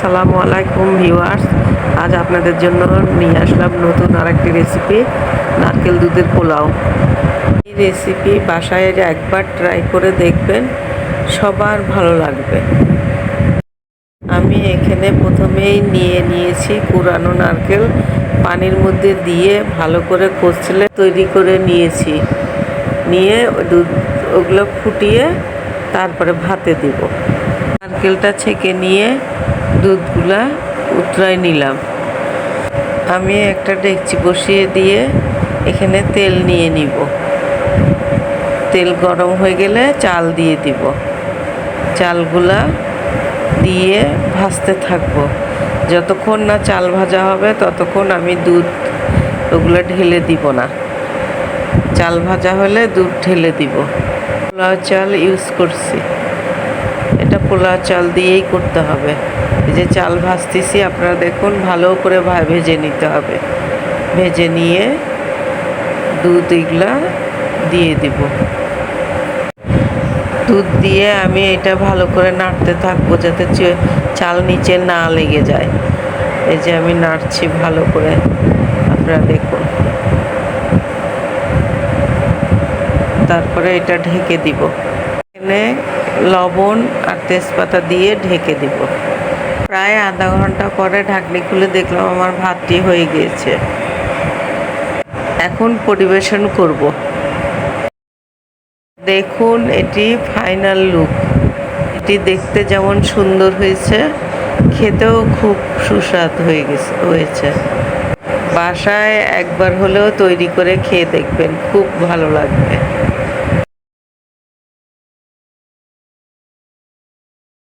আসসালামু আলাইকুম ভিউয়ার্স। আজ আপনাদের জন্য নিয়ে আসলাম নতুন আরেকটি রেসিপি নারকেল দুধের পোলাও। এই রেসিপি বাসায় একবার ট্রাই করে দেখবেন, সবার ভালো লাগবে। আমি এখানে প্রথমেই নিয়ে নিয়েছি কুরানো নারকেল, পানির মধ্যে দিয়ে ভালো করে কচলে তৈরি করে নিয়েছি। নিয়ে দুধ, ওগুলো ফুটিয়ে তারপরে ভাতে দিব। নারকেলটা ছেঁকে নিয়ে দুধগুলা উতরাই নিলাম। আমি একটা ডেকচি বসিয়ে দিয়ে এখানে তেল নিয়ে নিব। তেল গরম হয়ে গেলে চাল দিয়ে দিব। চালগুলা দিয়ে ভাজতে থাকব। যতক্ষণ না চাল ভাজা হবে, ততক্ষণ আমি দুধ ওগুলো ঢেলে দিব না। চাল ভাজা হলে দুধ ঢেলে দিব। পোলাও চাল ইউজ করছি। পোলাও চাল দিয়েই করতে হবে। এই যে চাল ভাজতেছি, আপনারা দেখুন, ভালো করে ভেজে নিতে হবে। ভেজে নিয়ে দুধ এগুলা দিয়ে দিব। দুধ দিয়ে আমি এটা ভালো করে নাড়তে থাকব যাতে চাল নিচে না লেগে যায়। এই যে আমি নাড়ছি ভালো করে, আপনারা দেখুন। তারপরে এটা ঢেকে দিব। এখানে লবণ আর তেজপাতা দিয়ে ঢেকে দিব। প্রায় আধা ঘণ্টা পরে ঢাকনি খুলে দেখলাম আমার ভাতটি হয়ে গিয়েছে। এখন পরিবেশন করব। দেখুন, এটি ফাইনাল লুক। এটি দেখতে যেমন সুন্দর হয়েছে, খেতেও খুব সুস্বাদ হয়ে গেছে, হয়েছে। বাসায় একবার হলেও তৈরি করে খেয়ে দেখবেন, খুব ভালো লাগবে।